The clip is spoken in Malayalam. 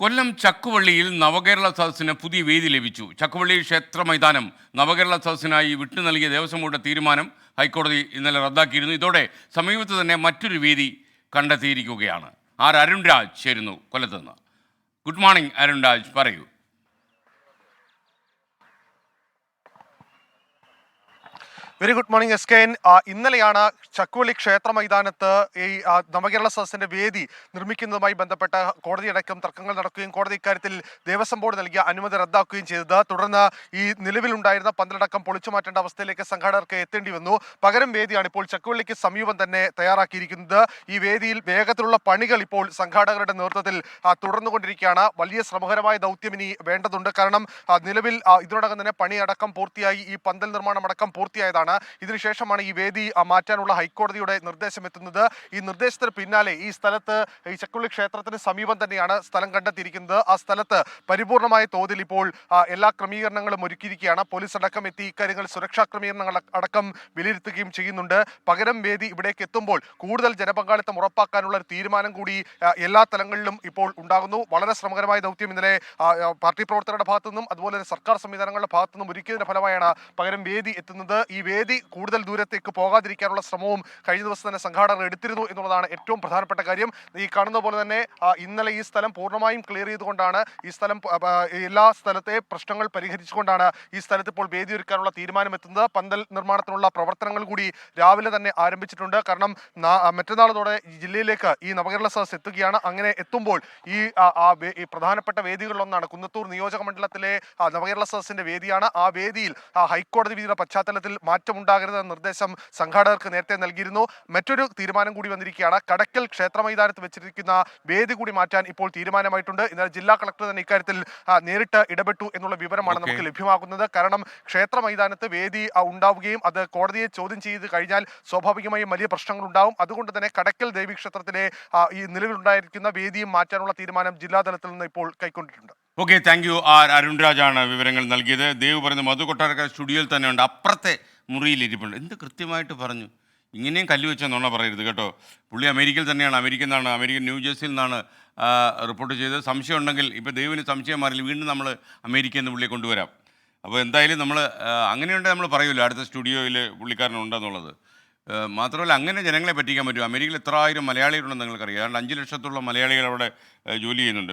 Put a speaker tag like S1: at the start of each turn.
S1: കൊല്ലം ചക്കുവള്ളിയിൽ നവകേരള സദസ്സിന് പുതിയ വേദി ലഭിച്ചു. ചക്കുവള്ളി ക്ഷേത്ര മൈതാനം നവകേരള സദസ്സിനായി വിട്ടു നൽകിയ ദേവസ്വം ബോർഡ് തീരുമാനം ഹൈക്കോടതി ഇന്നലെ റദ്ദാക്കിയിരുന്നു. ഇതോടെ സമീപത്ത് തന്നെ മറ്റൊരു വേദി കണ്ടെത്തിയിരിക്കുകയാണ്. ആർ അരുൺ രാജ് ചേരുന്നു കൊല്ലത്തുനിന്ന് ഗുഡ് മോർണിംഗ് അരുൺ രാജ് പറയൂ.
S2: Very good morning S K N ഇന്നലെയാണ് ചക്കുവള്ളി ക്ഷേത്ര മൈതാനത്ത് ഈ നവകേരള സദസ്സിന്റെ വേദി നിർമ്മിക്കുന്നതുമായി ബന്ധപ്പെട്ട കോടതിയടക്കം തർക്കങ്ങൾ നടക്കുകയും കോടതി ഇക്കാര്യത്തിൽ ദേവസ്വം ബോർഡ് നൽകിയ അനുമതി റദ്ദാക്കുകയും ചെയ്തത്. തുടർന്ന് ഈ നിലവിലുണ്ടായിരുന്ന പന്തലടക്കം പൊളിച്ചു മാറ്റേണ്ട അവസ്ഥയിലേക്ക് സംഘാടകർക്ക് എത്തേണ്ടി വന്നു. പകരം വേദിയാണ് ഇപ്പോൾ ചക്കുവള്ളിക്ക് സമീപം തന്നെ തയ്യാറാക്കിയിരിക്കുന്നത്. ഈ വേദിയിൽ വേഗത്തിലുള്ള പണികൾ ഇപ്പോൾ സംഘാടകരുടെ നേതൃത്വത്തിൽ തുടർന്നുകൊണ്ടിരിക്കുകയാണ്. വലിയ ശ്രമകരമായ ദൗത്യം ഇനി വേണ്ടതുണ്ട്. കാരണം നിലവിൽ ഇതിനോടകം തന്നെ പണിയടക്കം പൂർത്തിയായി. ഈ പന്തൽ നിർമ്മാണം അടക്കം പൂർത്തിയായതാണ്. ഇതിനുശേഷമാണ് ഈ വേദി മാറ്റാനുള്ള ഹൈക്കോടതിയുടെ നിർദ്ദേശം എത്തുന്നത് ഈ നിർദ്ദേശത്തിന് പിന്നാലെ ഈ സ്ഥലത്ത് ഈ ചക്കുള്ളി ക്ഷേത്രത്തിന് സമീപം തന്നെയാണ് സ്ഥലം കണ്ടെത്തിയിരിക്കുന്നത്. ആ സ്ഥലത്ത് പരിപൂർണമായ തോതിൽ ഇപ്പോൾ എല്ലാ ക്രമീകരണങ്ങളും ഒരുക്കിയിരിക്കുകയാണ്. പോലീസ് അടക്കം എത്തി ഇക്കാര്യങ്ങൾ സുരക്ഷാ ക്രമീകരണങ്ങൾ അടക്കം വിലയിരുത്തുകയും ചെയ്യുന്നുണ്ട്. പകരം വേദി ഇവിടേക്ക് എത്തുമ്പോൾ കൂടുതൽ ജനപങ്കാളിത്തം ഉറപ്പാക്കാനുള്ള ഒരു തീരുമാനം കൂടി എല്ലാ തലങ്ങളിലും ഇപ്പോൾ ഉണ്ടാകുന്നു. വളരെ ശ്രമകരമായ ദൗത്യം ഇന്നലെ പാർട്ടി പ്രവർത്തകരുടെ ഭാഗത്തു നിന്നും അതുപോലെ തന്നെ സർക്കാർ സംവിധാനങ്ങളുടെ ഭാഗത്തു നിന്നും ഒരുക്കിയതിന്റെ ഫലമായാണ് പകരം വേദി എത്തുന്നത്. ഈ കൂടുതൽ ദൂരത്തേക്ക് പോകാതിരിക്കാനുള്ള ശ്രമവും കഴിഞ്ഞ ദിവസം തന്നെ സംഘാടകർ എടുത്തിരുന്നു എന്നുള്ളതാണ് ഏറ്റവും പ്രധാനപ്പെട്ട കാര്യം. ഈ കാണുന്ന പോലെ തന്നെ ഇന്നലെ ഈ സ്ഥലം പൂർണമായും ക്ലിയർ ചെയ്തുകൊണ്ടാണ് ഈ സ്ഥലം എല്ലാ സ്ഥലത്തെ പ്രശ്നങ്ങൾ പരിഹരിച്ചുകൊണ്ടാണ് ഈ സ്ഥലത്ത് ഇപ്പോൾ വേദി ഒരുക്കാനുള്ള തീരുമാനം എത്തുന്നത് പന്തൽ നിർമ്മാണത്തിനുള്ള പ്രവർത്തനങ്ങൾ കൂടി രാവിലെ തന്നെ ആരംഭിച്ചിട്ടുണ്ട്. കാരണം മറ്റന്നാളത്തോടെ ജില്ലയിലേക്ക് ഈ നവകേരള സദസ് എത്തുകയാണ്. അങ്ങനെ എത്തുമ്പോൾ ഈ പ്രധാനപ്പെട്ട വേദികളിലൊന്നാണ് കുന്നത്തൂർ നിയോജക മണ്ഡലത്തിലെ നവകേരള സദസ്സിന്റെ വേദിയാണ്. ആ വേദിയിൽ ഹൈക്കോടതി വിധിയുടെ പശ്ചാത്തലത്തിൽ മാറ്റമുണ്ടാകരുതെന്ന നിർദ്ദേശം സംഘാടകർക്ക് നേരത്തെ നൽകിയിരുന്നു. മറ്റൊരു തീരുമാനം കൂടി വന്നിരിക്കുകയാണ്. കടക്കൽ ക്ഷേത്ര മൈതാനത്ത് വെച്ചിരിക്കുന്ന വേദി കൂടി മാറ്റാൻ ഇപ്പോൾ തീരുമാനമായിട്ടുണ്ട്. എന്നാൽ ജില്ലാ കളക്ടർ തന്നെ ഇക്കാര്യത്തിൽ നേരിട്ട് ഇടപെട്ടു എന്നുള്ള വിവരമാണ്. നമുക്ക് ലഭ്യമാകുന്നത്. കാരണം ക്ഷേത്ര മൈതാനത്ത് വേദി ഉണ്ടാവുകയും അത് കോടതിയെ ചോദ്യം ചെയ്ത് കഴിഞ്ഞാൽ സ്വാഭാവികമായും വലിയ പ്രശ്നങ്ങൾ ഉണ്ടാവും അതുകൊണ്ട് തന്നെ കടക്കൽ ദേവി ക്ഷേത്രത്തിലെ ഈ നിലവിലുണ്ടായിരിക്കുന്ന വേദിയും മാറ്റാനുള്ള തീരുമാനം ജില്ലാതലത്തിൽ നിന്ന് ഇപ്പോൾ കൈക്കൊണ്ടിട്ടുണ്ട്.
S1: Okay thank you. ആർ അരുൺരാജാണ് വിവരങ്ങൾ നൽകിയത്. ദേവ് പറഞ്ഞ മധു കൊട്ടാരക്കാർ സ്റ്റുഡിയോയിൽ തന്നെയുണ്ട്. അപ്പുറത്തെ മുറിയിൽ ഇരിപ്പുണ്ട് എന്ത് കൃത്യമായിട്ട് പറഞ്ഞു? ഇങ്ങനെയും കല്ല് വെച്ചാൽ നുണ പറയരുത് കേട്ടോ. പുള്ളി അമേരിക്കയിൽ തന്നെയാണ്. അമേരിക്കൻ നിന്നാണ്. അമേരിക്കൻ ന്യൂജേഴ്സിയിൽ നിന്നാണ് റിപ്പോർട്ട് ചെയ്തത്. സംശയം ഉണ്ടെങ്കിൽ ഇപ്പോൾ ദൈവന് സംശയം മാറില്ല. വീണ്ടും നമ്മൾ അമേരിക്കയിൽ നിന്ന് പുള്ളിയെ കൊണ്ടുവരാം. അപ്പോൾ എന്തായാലും നമ്മൾ അങ്ങനെയുണ്ടെങ്കിൽ നമ്മൾ പറയുമല്ലോ അടുത്ത സ്റ്റുഡിയോയിൽ പുള്ളിക്കാരനുണ്ടെന്നുള്ളത് മാത്രമല്ല അങ്ങനെ ജനങ്ങളെ പറ്റിക്കാൻ പറ്റും അമേരിക്കയിൽ എത്ര ആയിരം മലയാളികളുണ്ടെന്ന് നിങ്ങൾക്കറിയാം. ഏതാണ്ട് അഞ്ച് ലക്ഷത്തോളം മലയാളികൾ അവിടെ ജോലി ചെയ്യുന്നുണ്ട്.